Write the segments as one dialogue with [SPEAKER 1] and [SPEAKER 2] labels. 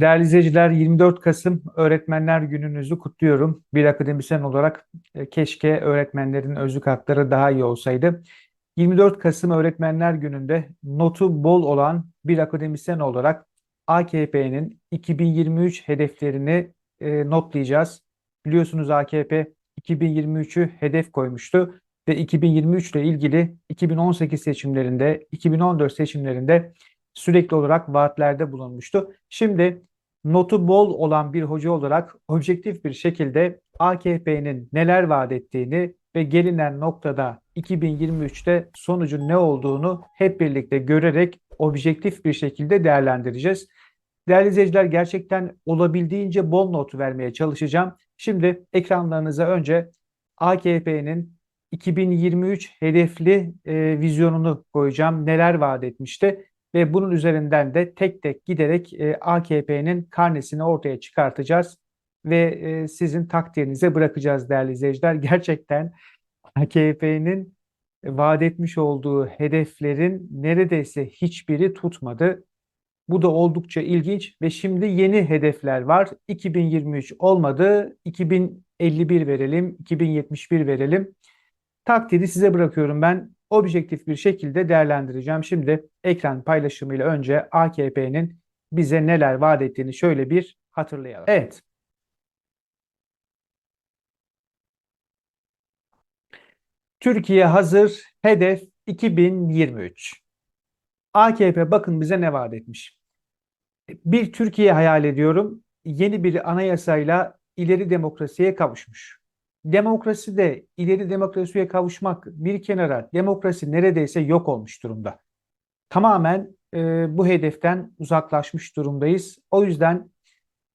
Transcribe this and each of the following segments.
[SPEAKER 1] Değerli izleyiciler, 24 Kasım Öğretmenler Gününüzü kutluyorum. Bir akademisyen olarak e, keşke öğretmenlerin özlük hakları daha iyi olsaydı. 24 Kasım Öğretmenler Günü'nde notu bol olan bir akademisyen olarak AKP'nin 2023 hedeflerini e, notlayacağız. Biliyorsunuz AKP 2023'ü hedef koymuştu ve 2023 ile ilgili 2018 seçimlerinde, 2014 seçimlerinde sürekli olarak vaatlerde bulunmuştu. Şimdi notu bol olan bir hoca olarak objektif bir şekilde AKP'nin neler vaat ettiğini ve gelinen noktada 2023'te sonucun ne olduğunu hep birlikte görerek objektif bir şekilde değerlendireceğiz. Değerli izleyiciler gerçekten olabildiğince bol not vermeye çalışacağım. Şimdi ekranlarınıza önce AKP'nin 2023 hedefli e, vizyonunu koyacağım. Neler vaat etmişti ve bunun üzerinden de tek tek giderek e, AKP'nin karnesini ortaya çıkartacağız ve e, sizin takdirinize bırakacağız değerli izleyiciler. Gerçekten AKP'nin vaat etmiş olduğu hedeflerin neredeyse hiçbiri tutmadı. Bu da oldukça ilginç ve şimdi yeni hedefler var. 2023 olmadı, 2051 verelim, 2071 verelim. Takdiri size bırakıyorum ben objektif bir şekilde değerlendireceğim. Şimdi ekran paylaşımıyla önce AKP'nin bize neler vaat ettiğini şöyle bir hatırlayalım. Evet. Türkiye hazır, hedef 2023. AKP bakın bize ne vaat etmiş. Bir Türkiye hayal ediyorum. Yeni bir anayasayla ileri demokrasiye kavuşmuş. Demokrasi de ileri demokrasiye kavuşmak bir kenara demokrasi neredeyse yok olmuş durumda. Tamamen e, bu hedeften uzaklaşmış durumdayız. O yüzden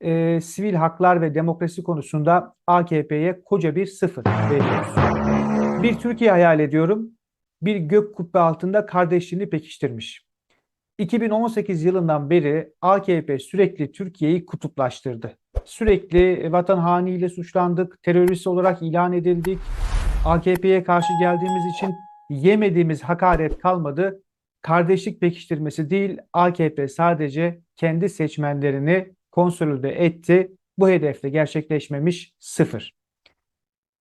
[SPEAKER 1] e, sivil haklar ve demokrasi konusunda AKP'ye koca bir sıfır veriyoruz. Bir Türkiye hayal ediyorum. Bir gök kubbe altında kardeşliğini pekiştirmiş. 2018 yılından beri AKP sürekli Türkiye'yi kutuplaştırdı. Sürekli vatan hainiyle suçlandık, terörist olarak ilan edildik. AKP'ye karşı geldiğimiz için yemediğimiz hakaret kalmadı. Kardeşlik pekiştirmesi değil, AKP sadece kendi seçmenlerini konsolide etti. Bu hedefte gerçekleşmemiş sıfır.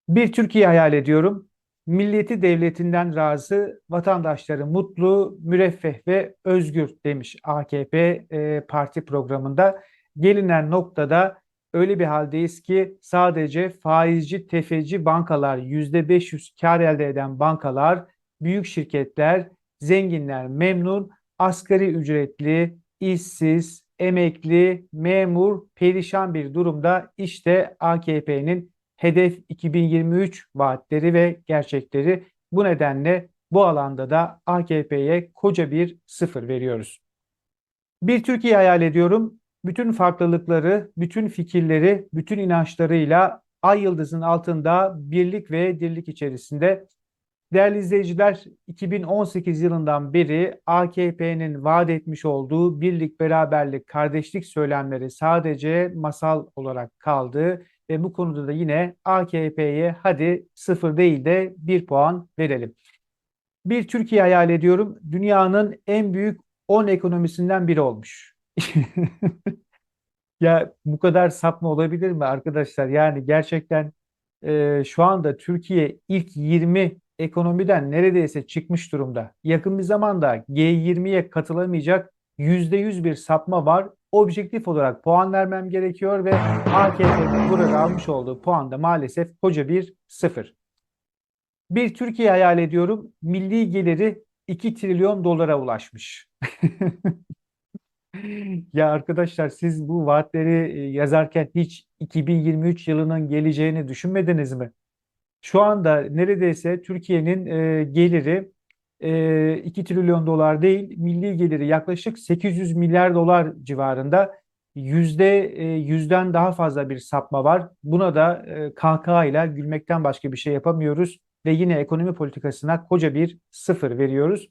[SPEAKER 1] Bir Türkiye hayal ediyorum milleti devletinden razı, vatandaşları mutlu, müreffeh ve özgür demiş AKP e, parti programında. Gelinen noktada öyle bir haldeyiz ki sadece faizci, tefeci bankalar, %500 kar elde eden bankalar, büyük şirketler, zenginler memnun, asgari ücretli, işsiz, emekli, memur perişan bir durumda işte AKP'nin hedef 2023 vaatleri ve gerçekleri. Bu nedenle bu alanda da AKP'ye koca bir sıfır veriyoruz. Bir Türkiye hayal ediyorum. Bütün farklılıkları, bütün fikirleri, bütün inançlarıyla ay yıldızın altında birlik ve dirlik içerisinde. Değerli izleyiciler, 2018 yılından beri AKP'nin vaat etmiş olduğu birlik, beraberlik, kardeşlik söylemleri sadece masal olarak kaldı ve bu konuda da yine AKP'ye hadi sıfır değil de bir puan verelim. Bir Türkiye hayal ediyorum. Dünyanın en büyük 10 ekonomisinden biri olmuş. Ya bu kadar sapma olabilir mi arkadaşlar? Yani gerçekten e, şu anda Türkiye ilk 20 ekonomiden neredeyse çıkmış durumda. Yakın bir zamanda G20'ye katılamayacak %100 bir sapma var objektif olarak puan vermem gerekiyor ve AKP'nin burada almış olduğu puan da maalesef koca bir sıfır. Bir Türkiye hayal ediyorum. Milli geliri 2 trilyon dolara ulaşmış. Ya arkadaşlar siz bu vaatleri e, yazarken hiç 2023 yılının geleceğini düşünmediniz mi? Şu anda neredeyse Türkiye'nin e, geliri e, 2 trilyon dolar değil, milli geliri yaklaşık 800 milyar dolar civarında yüzde e, yüzden daha fazla bir sapma var. Buna da e, kahkaha ile gülmekten başka bir şey yapamıyoruz ve yine ekonomi politikasına koca bir sıfır veriyoruz.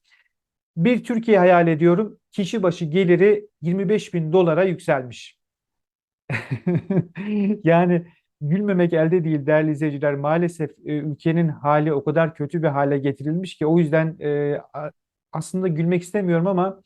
[SPEAKER 1] Bir Türkiye hayal ediyorum. Kişi başı geliri 25 bin dolara yükselmiş. Yani gülmemek elde değil değerli izleyiciler. Maalesef e, ülkenin hali o kadar kötü bir hale getirilmiş ki o yüzden e, aslında gülmek istemiyorum ama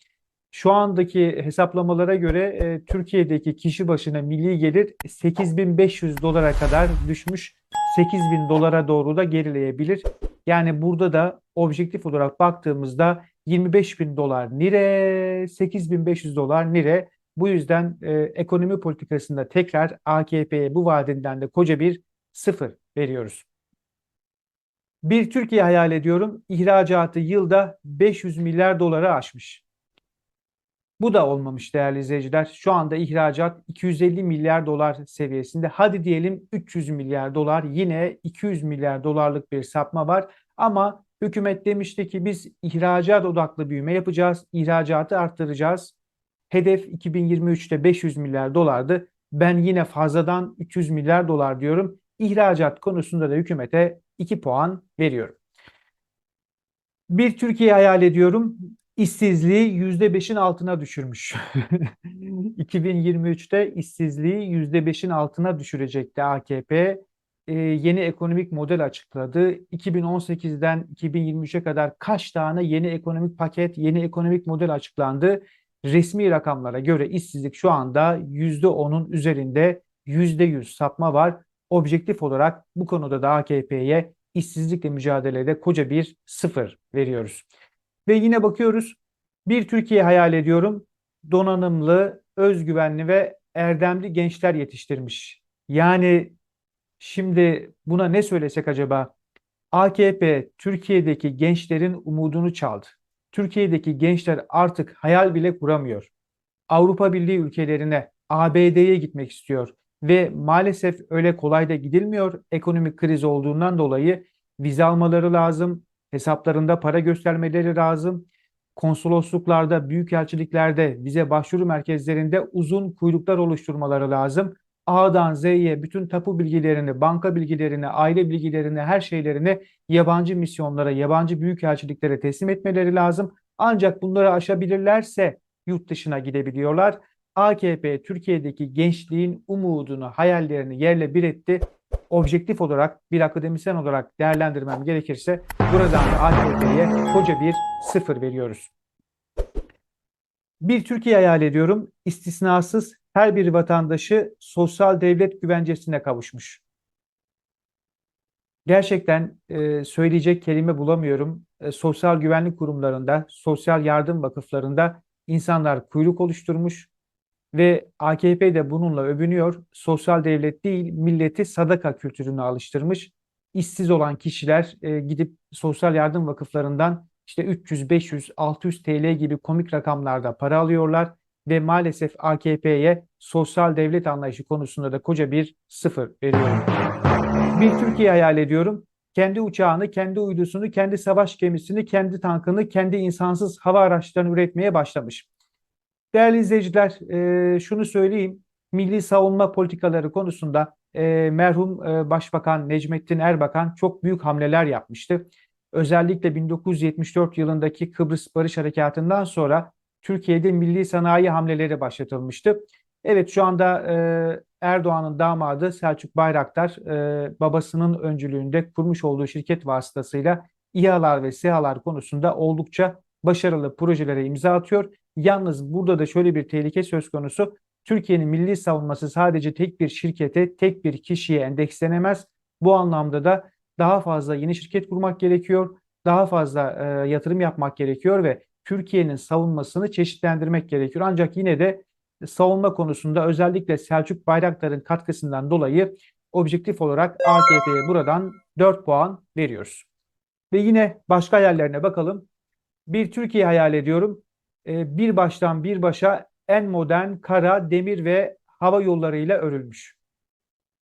[SPEAKER 1] Şu andaki hesaplamalara göre e, Türkiye'deki kişi başına milli gelir 8500 dolara kadar düşmüş. 8000 dolara doğru da gerileyebilir. Yani burada da objektif olarak baktığımızda 25 bin dolar nire, 8500 dolar nire. Bu yüzden e, ekonomi politikasında tekrar AKP'ye bu vadeden de koca bir sıfır veriyoruz. Bir Türkiye hayal ediyorum. İhracatı yılda 500 milyar dolara aşmış. Bu da olmamış değerli izleyiciler. Şu anda ihracat 250 milyar dolar seviyesinde. Hadi diyelim 300 milyar dolar yine 200 milyar dolarlık bir sapma var. Ama hükümet demişti ki biz ihracat odaklı büyüme yapacağız. ihracatı arttıracağız. Hedef 2023'te 500 milyar dolardı. Ben yine fazladan 300 milyar dolar diyorum. İhracat konusunda da hükümete 2 puan veriyorum. Bir Türkiye hayal ediyorum. İşsizliği %5'in altına düşürmüş. 2023'te işsizliği %5'in altına düşürecekti AKP. Ee, yeni ekonomik model açıkladı. 2018'den 2023'e kadar kaç tane yeni ekonomik paket, yeni ekonomik model açıklandı? Resmi rakamlara göre işsizlik şu anda %10'un üzerinde %100 sapma var. Objektif olarak bu konuda da AKP'ye işsizlikle mücadelede koca bir sıfır veriyoruz. Ve yine bakıyoruz bir Türkiye hayal ediyorum. Donanımlı, özgüvenli ve erdemli gençler yetiştirmiş. Yani şimdi buna ne söylesek acaba? AKP Türkiye'deki gençlerin umudunu çaldı. Türkiye'deki gençler artık hayal bile kuramıyor. Avrupa Birliği ülkelerine, ABD'ye gitmek istiyor ve maalesef öyle kolay da gidilmiyor. Ekonomik kriz olduğundan dolayı vize almaları lazım, hesaplarında para göstermeleri lazım. Konsolosluklarda, büyükelçiliklerde, vize başvuru merkezlerinde uzun kuyruklar oluşturmaları lazım. A'dan Z'ye bütün tapu bilgilerini, banka bilgilerini, aile bilgilerini, her şeylerini yabancı misyonlara, yabancı büyükelçiliklere teslim etmeleri lazım. Ancak bunları aşabilirlerse yurt dışına gidebiliyorlar. AKP Türkiye'deki gençliğin umudunu, hayallerini yerle bir etti. Objektif olarak bir akademisyen olarak değerlendirmem gerekirse buradan AKP'ye koca bir sıfır veriyoruz. Bir Türkiye hayal ediyorum. İstisnasız her bir vatandaşı sosyal devlet güvencesine kavuşmuş. Gerçekten e, söyleyecek kelime bulamıyorum. E, sosyal güvenlik kurumlarında, sosyal yardım vakıflarında insanlar kuyruk oluşturmuş ve AKP de bununla övünüyor. Sosyal devlet değil, milleti sadaka kültürüne alıştırmış. İşsiz olan kişiler e, gidip sosyal yardım vakıflarından işte 300, 500, 600 TL gibi komik rakamlarda para alıyorlar ve maalesef AKP'ye sosyal devlet anlayışı konusunda da koca bir sıfır veriyorum. Bir Türkiye hayal ediyorum. Kendi uçağını, kendi uydusunu, kendi savaş gemisini, kendi tankını, kendi insansız hava araçlarını üretmeye başlamış. Değerli izleyiciler, e, şunu söyleyeyim. Milli savunma politikaları konusunda e, merhum e, Başbakan Necmettin Erbakan çok büyük hamleler yapmıştı. Özellikle 1974 yılındaki Kıbrıs Barış Harekatı'ndan sonra Türkiye'de milli sanayi hamleleri başlatılmıştı. Evet şu anda e, Erdoğan'ın damadı Selçuk Bayraktar e, babasının öncülüğünde kurmuş olduğu şirket vasıtasıyla İHA'lar ve SİHA'lar konusunda oldukça başarılı projelere imza atıyor. Yalnız burada da şöyle bir tehlike söz konusu. Türkiye'nin milli savunması sadece tek bir şirkete, tek bir kişiye endekslenemez. Bu anlamda da daha fazla yeni şirket kurmak gerekiyor. Daha fazla e, yatırım yapmak gerekiyor ve Türkiye'nin savunmasını çeşitlendirmek gerekiyor. Ancak yine de savunma konusunda özellikle Selçuk Bayraktar'ın katkısından dolayı objektif olarak AKP'ye buradan 4 puan veriyoruz. Ve yine başka yerlerine bakalım. Bir Türkiye hayal ediyorum. Ee, bir baştan bir başa en modern kara, demir ve hava yollarıyla örülmüş.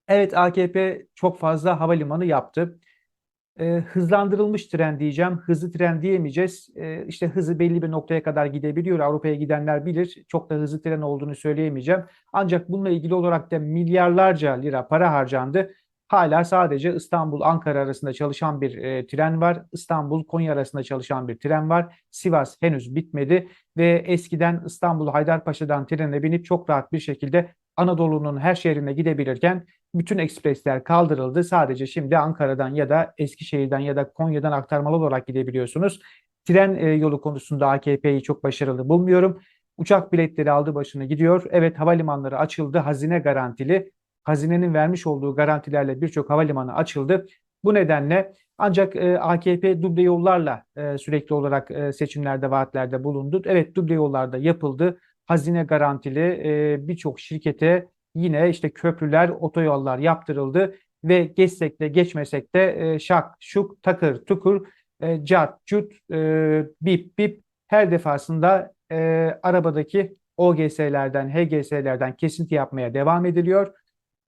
[SPEAKER 1] Evet AKP çok fazla havalimanı yaptı e, hızlandırılmış tren diyeceğim. Hızlı tren diyemeyeceğiz. E, işte hızı belli bir noktaya kadar gidebiliyor. Avrupa'ya gidenler bilir. Çok da hızlı tren olduğunu söyleyemeyeceğim. Ancak bununla ilgili olarak da milyarlarca lira para harcandı. Hala sadece İstanbul-Ankara arasında çalışan bir e, tren var. İstanbul-Konya arasında çalışan bir tren var. Sivas henüz bitmedi ve eskiden İstanbul-Haydarpaşa'dan trene binip çok rahat bir şekilde Anadolu'nun her şehrine gidebilirken bütün ekspresler kaldırıldı. Sadece şimdi Ankara'dan ya da Eskişehir'den ya da Konya'dan aktarmalı olarak gidebiliyorsunuz. Tren e, yolu konusunda AKP'yi çok başarılı bulmuyorum. Uçak biletleri aldı başını gidiyor. Evet havalimanları açıldı. Hazine garantili. Hazinenin vermiş olduğu garantilerle birçok havalimanı açıldı. Bu nedenle ancak e, AKP duble yollarla e, sürekli olarak e, seçimlerde, vaatlerde bulundu. Evet duble yollarda yapıldı. Hazine garantili e, birçok şirkete yine işte köprüler, otoyollar yaptırıldı ve geçsek de geçmesek de e, şak, şuk, takır, tukur, e, cat, cut, e, bip, bip her defasında e, arabadaki OGS'lerden, HGS'lerden kesinti yapmaya devam ediliyor.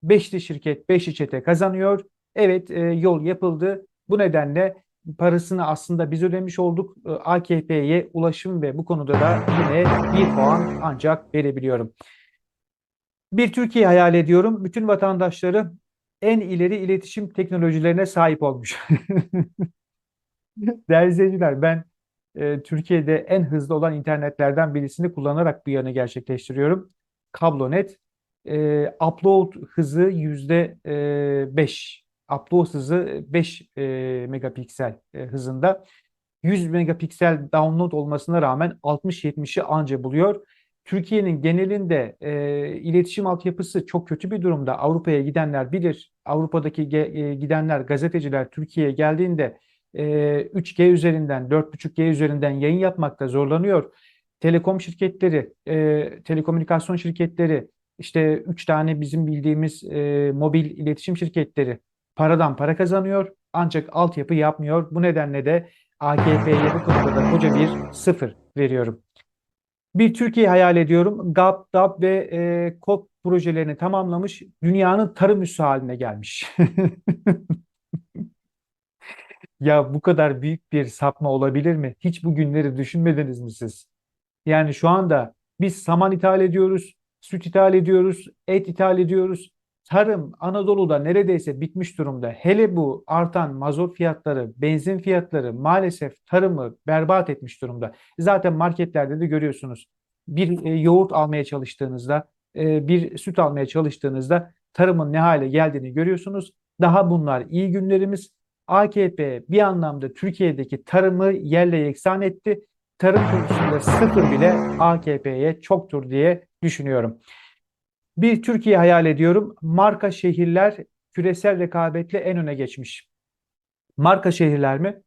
[SPEAKER 1] Beşli şirket beşli çete kazanıyor. Evet e, yol yapıldı. Bu nedenle parasını aslında biz ödemiş olduk. E, AKP'ye ulaşım ve bu konuda da yine bir puan ancak verebiliyorum. Bir Türkiye hayal ediyorum. Bütün vatandaşları en ileri iletişim teknolojilerine sahip olmuş. Değerli izleyiciler ben e, Türkiye'de en hızlı olan internetlerden birisini kullanarak bu yanı gerçekleştiriyorum. Kablonet. E, upload hızı yüzde e, 5. Upload hızı 5 e, megapiksel e, hızında. 100 megapiksel download olmasına rağmen 60-70'i anca buluyor. Türkiye'nin genelinde e, iletişim altyapısı çok kötü bir durumda. Avrupa'ya gidenler bilir. Avrupa'daki ge, e, gidenler, gazeteciler Türkiye'ye geldiğinde e, 3G üzerinden, 4.5G üzerinden yayın yapmakta zorlanıyor. Telekom şirketleri, e, telekomünikasyon şirketleri, işte 3 tane bizim bildiğimiz e, mobil iletişim şirketleri paradan para kazanıyor. Ancak altyapı yapmıyor. Bu nedenle de AKP'ye bu konuda da koca bir sıfır veriyorum. Bir Türkiye hayal ediyorum. GAP, DAP ve e, KOP projelerini tamamlamış. Dünyanın tarım üssü haline gelmiş. Ya bu kadar büyük bir sapma olabilir mi? Hiç bu günleri düşünmediniz mi siz? Yani şu anda biz saman ithal ediyoruz, süt ithal ediyoruz, et ithal ediyoruz. Tarım Anadolu'da neredeyse bitmiş durumda. Hele bu artan mazot fiyatları, benzin fiyatları maalesef tarımı berbat etmiş durumda. Zaten marketlerde de görüyorsunuz. Bir e, yoğurt almaya çalıştığınızda, e, bir süt almaya çalıştığınızda tarımın ne hale geldiğini görüyorsunuz. Daha bunlar iyi günlerimiz. AKP bir anlamda Türkiye'deki tarımı yerle yeksan etti. Tarım konusunda sıfır bile AKP'ye çoktur diye düşünüyorum. Bir Türkiye hayal ediyorum. Marka şehirler küresel rekabetle en öne geçmiş. Marka şehirler mi?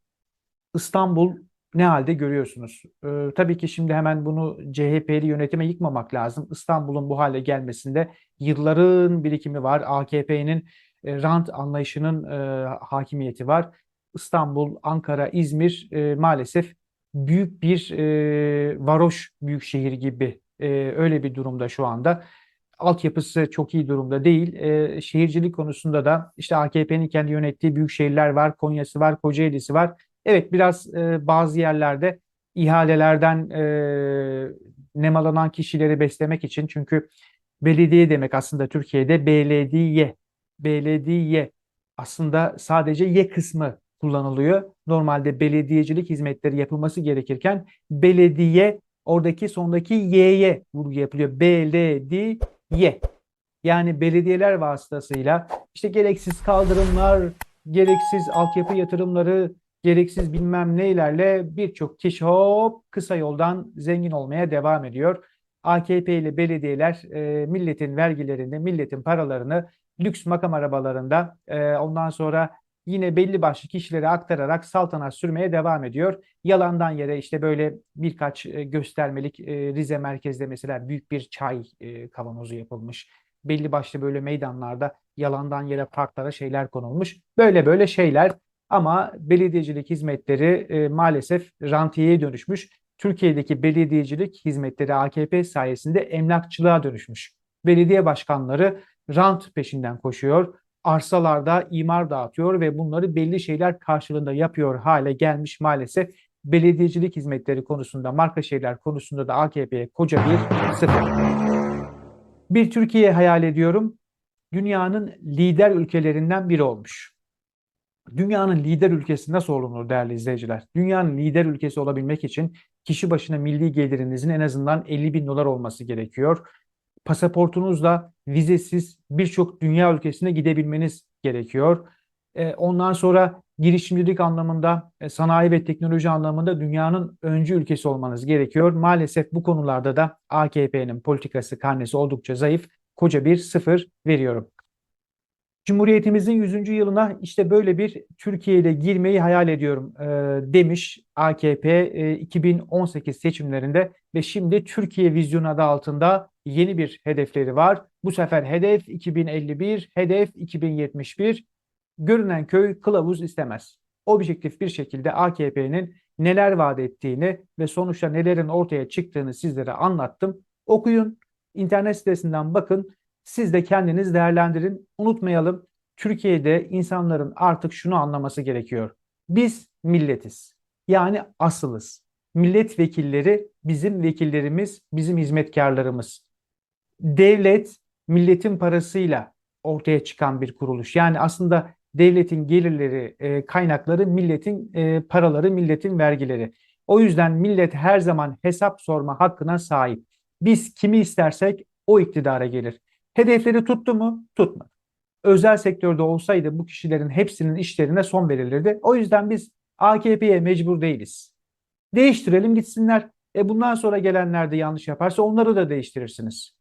[SPEAKER 1] İstanbul ne halde görüyorsunuz? Ee, tabii ki şimdi hemen bunu CHP'li yönetime yıkmamak lazım. İstanbul'un bu hale gelmesinde yılların birikimi var. AKP'nin e, rant anlayışının e, hakimiyeti var. İstanbul, Ankara, İzmir e, maalesef büyük bir e, varoş büyük şehir gibi e, öyle bir durumda şu anda. Altyapısı çok iyi durumda değil. E, şehircilik konusunda da işte AKP'nin kendi yönettiği büyük şehirler var. Konya'sı var, Kocaeli'si var. Evet biraz e, bazı yerlerde ihalelerden e, nemalanan kişileri beslemek için çünkü belediye demek aslında Türkiye'de belediye belediye aslında sadece Y kısmı kullanılıyor. Normalde belediyecilik hizmetleri yapılması gerekirken belediye oradaki sondaki Y'ye vurgu yapılıyor. Belediye. Yani belediyeler vasıtasıyla işte gereksiz kaldırımlar, gereksiz altyapı yatırımları, gereksiz bilmem neylerle birçok kişi hop kısa yoldan zengin olmaya devam ediyor. AKP ile belediyeler e, milletin vergilerini, milletin paralarını lüks makam arabalarında e, ondan sonra yine belli başlı kişilere aktararak saltanat sürmeye devam ediyor. Yalandan yere işte böyle birkaç e, göstermelik e, Rize merkezde mesela büyük bir çay e, kavanozu yapılmış. Belli başlı böyle meydanlarda yalandan yere parklara şeyler konulmuş. Böyle böyle şeyler ama belediyecilik hizmetleri maalesef rantiyeye dönüşmüş. Türkiye'deki belediyecilik hizmetleri AKP sayesinde emlakçılığa dönüşmüş. Belediye başkanları rant peşinden koşuyor. Arsalarda imar dağıtıyor ve bunları belli şeyler karşılığında yapıyor hale gelmiş maalesef. Belediyecilik hizmetleri konusunda, marka şeyler konusunda da AKP'ye koca bir sıfır. Bir Türkiye hayal ediyorum. Dünyanın lider ülkelerinden biri olmuş. Dünyanın lider ülkesi nasıl olunur değerli izleyiciler? Dünyanın lider ülkesi olabilmek için kişi başına milli gelirinizin en azından 50 bin dolar olması gerekiyor pasaportunuzla vizesiz birçok dünya ülkesine gidebilmeniz gerekiyor. E, ondan sonra girişimcilik anlamında, e, sanayi ve teknoloji anlamında dünyanın öncü ülkesi olmanız gerekiyor. Maalesef bu konularda da AKP'nin politikası, karnesi oldukça zayıf. Koca bir sıfır veriyorum. Cumhuriyetimizin 100. yılına işte böyle bir Türkiye ile girmeyi hayal ediyorum e, demiş AKP e, 2018 seçimlerinde ve şimdi Türkiye vizyonu adı altında yeni bir hedefleri var. Bu sefer hedef 2051, hedef 2071. Görünen köy kılavuz istemez. Objektif bir şekilde AKP'nin neler vaat ettiğini ve sonuçta nelerin ortaya çıktığını sizlere anlattım. Okuyun, internet sitesinden bakın. Siz de kendiniz değerlendirin. Unutmayalım Türkiye'de insanların artık şunu anlaması gerekiyor. Biz milletiz. Yani asılız. Milletvekilleri bizim vekillerimiz, bizim hizmetkarlarımız. Devlet milletin parasıyla ortaya çıkan bir kuruluş. Yani aslında devletin gelirleri, e, kaynakları milletin e, paraları, milletin vergileri. O yüzden millet her zaman hesap sorma hakkına sahip. Biz kimi istersek o iktidara gelir. Hedefleri tuttu mu? Tutmadı. Özel sektörde olsaydı bu kişilerin hepsinin işlerine son verilirdi. O yüzden biz AKP'ye mecbur değiliz. Değiştirelim gitsinler. E bundan sonra gelenler de yanlış yaparsa onları da değiştirirsiniz.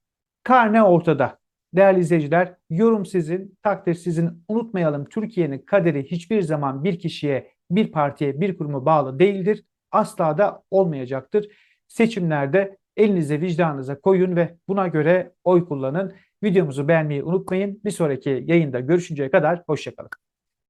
[SPEAKER 1] Karne ortada. Değerli izleyiciler, yorum sizin, takdir sizin. Unutmayalım Türkiye'nin kaderi hiçbir zaman bir kişiye, bir partiye, bir kuruma bağlı değildir. Asla da olmayacaktır. Seçimlerde elinize vicdanınıza koyun ve buna göre oy kullanın. Videomuzu beğenmeyi unutmayın. Bir sonraki yayında görüşünceye kadar hoşçakalın.